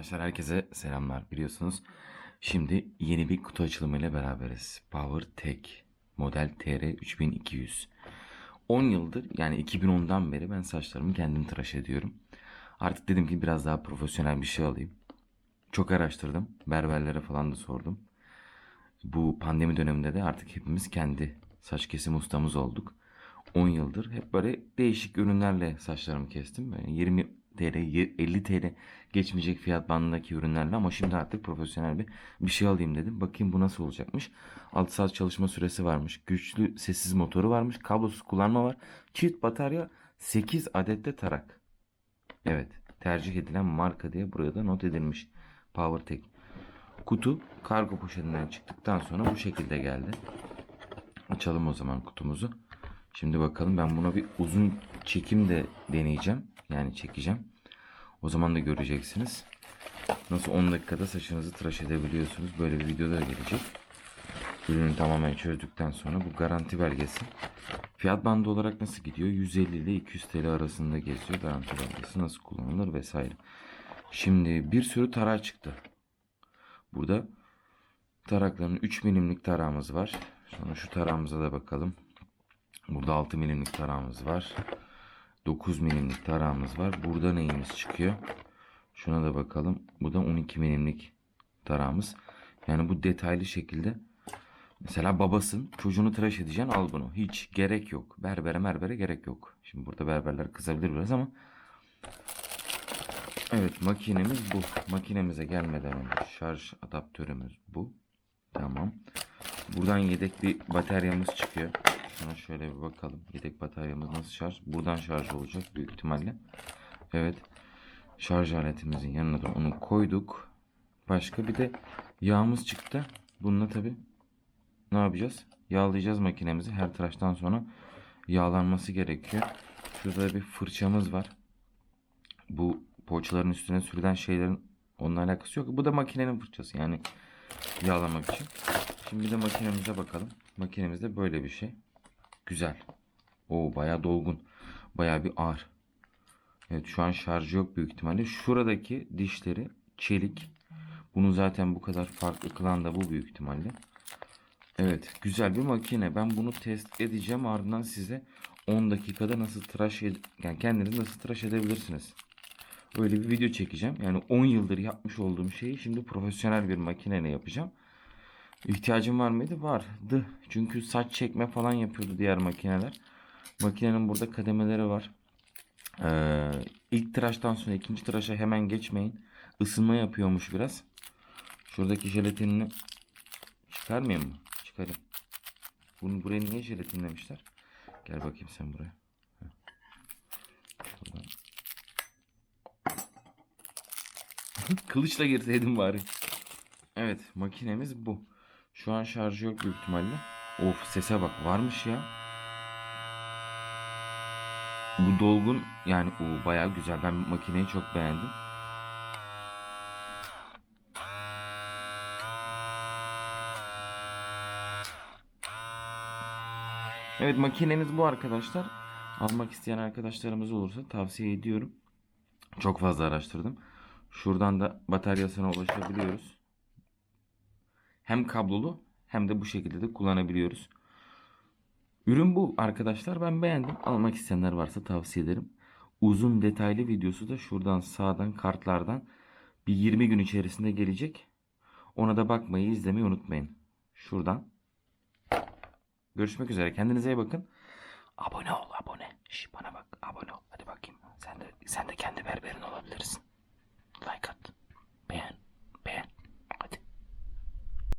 Arkadaşlar herkese selamlar biliyorsunuz. Şimdi yeni bir kutu açılımıyla beraberiz. PowerTech model TR 3200. 10 yıldır yani 2010'dan beri ben saçlarımı kendim tıraş ediyorum. Artık dedim ki biraz daha profesyonel bir şey alayım. Çok araştırdım. Berberlere falan da sordum. Bu pandemi döneminde de artık hepimiz kendi saç kesim ustamız olduk. 10 yıldır hep böyle değişik ürünlerle saçlarımı kestim. Yani 20 TL, 50 TL geçmeyecek fiyat bandındaki ürünlerle ama şimdi artık profesyonel bir bir şey alayım dedim. Bakayım bu nasıl olacakmış. 6 saat çalışma süresi varmış. Güçlü sessiz motoru varmış. Kablosuz kullanma var. Çift batarya 8 adette tarak. Evet tercih edilen marka diye buraya da not edilmiş. PowerTech. Kutu kargo poşetinden çıktıktan sonra bu şekilde geldi. Açalım o zaman kutumuzu. Şimdi bakalım ben buna bir uzun çekim de deneyeceğim. Yani çekeceğim. O zaman da göreceksiniz. Nasıl 10 dakikada saçınızı tıraş edebiliyorsunuz. Böyle bir video da gelecek. Ürünü tamamen çözdükten sonra bu garanti belgesi. Fiyat bandı olarak nasıl gidiyor? 150 ile 200 TL arasında geziyor. Garanti belgesi nasıl kullanılır vesaire. Şimdi bir sürü tarak çıktı. Burada tarakların 3 milimlik tarağımız var. Sonra şu tarağımıza da bakalım. Burada 6 milimlik tarağımız var. 9 milimlik tarağımız var. Burada neyimiz çıkıyor? Şuna da bakalım. Bu da 12 milimlik tarağımız. Yani bu detaylı şekilde mesela babasın çocuğunu tıraş edeceksin al bunu. Hiç gerek yok. Berbere merbere gerek yok. Şimdi burada berberler kızabilir biraz ama Evet makinemiz bu. Makinemize gelmeden önce şarj adaptörümüz bu. Tamam. Buradan yedek bir bataryamız çıkıyor. Şuna şöyle bir bakalım. Yedek bataryamız nasıl şarj? Buradan şarj olacak büyük ihtimalle. Evet. Şarj aletimizin yanına da onu koyduk. Başka bir de yağımız çıktı. Bununla tabi ne yapacağız? Yağlayacağız makinemizi. Her tıraştan sonra yağlanması gerekiyor. Şurada bir fırçamız var. Bu poğaçaların üstüne sürülen şeylerin onunla alakası yok. Bu da makinenin fırçası yani yağlamak için. Şimdi de makinemize bakalım. Makinemizde böyle bir şey. Güzel. Oo bayağı dolgun. Bayağı bir ağır. Evet şu an şarjı yok büyük ihtimalle. Şuradaki dişleri çelik. Bunu zaten bu kadar farklı kılan da bu büyük ihtimalle. Evet güzel bir makine. Ben bunu test edeceğim. Ardından size 10 dakikada nasıl tıraş ed yani kendiniz nasıl tıraş edebilirsiniz. Öyle bir video çekeceğim. Yani 10 yıldır yapmış olduğum şeyi şimdi profesyonel bir makineyle yapacağım. İhtiyacım var mıydı? Vardı. Çünkü saç çekme falan yapıyordu diğer makineler. Makinenin burada kademeleri var. Ee, ilk tıraştan sonra ikinci tıraşa hemen geçmeyin. Isınma yapıyormuş biraz. Şuradaki jelatinini çıkarmayayım mı? Çıkarayım. Bunu buraya niye jelatinlemişler? Gel bakayım sen buraya. Kılıçla girseydim bari. Evet makinemiz bu. Şu an şarjı yok büyük ihtimalle. Of sese bak varmış ya. Bu dolgun yani o bayağı güzel. Ben makineyi çok beğendim. Evet makinemiz bu arkadaşlar. Almak isteyen arkadaşlarımız olursa tavsiye ediyorum. Çok fazla araştırdım. Şuradan da bataryasına ulaşabiliyoruz. Hem kablolu hem de bu şekilde de kullanabiliyoruz. Ürün bu arkadaşlar. Ben beğendim. Almak isteyenler varsa tavsiye ederim. Uzun detaylı videosu da şuradan sağdan kartlardan bir 20 gün içerisinde gelecek. Ona da bakmayı izlemeyi unutmayın. Şuradan. Görüşmek üzere. Kendinize iyi bakın. Abone ol abone. Şş, bana bak abone.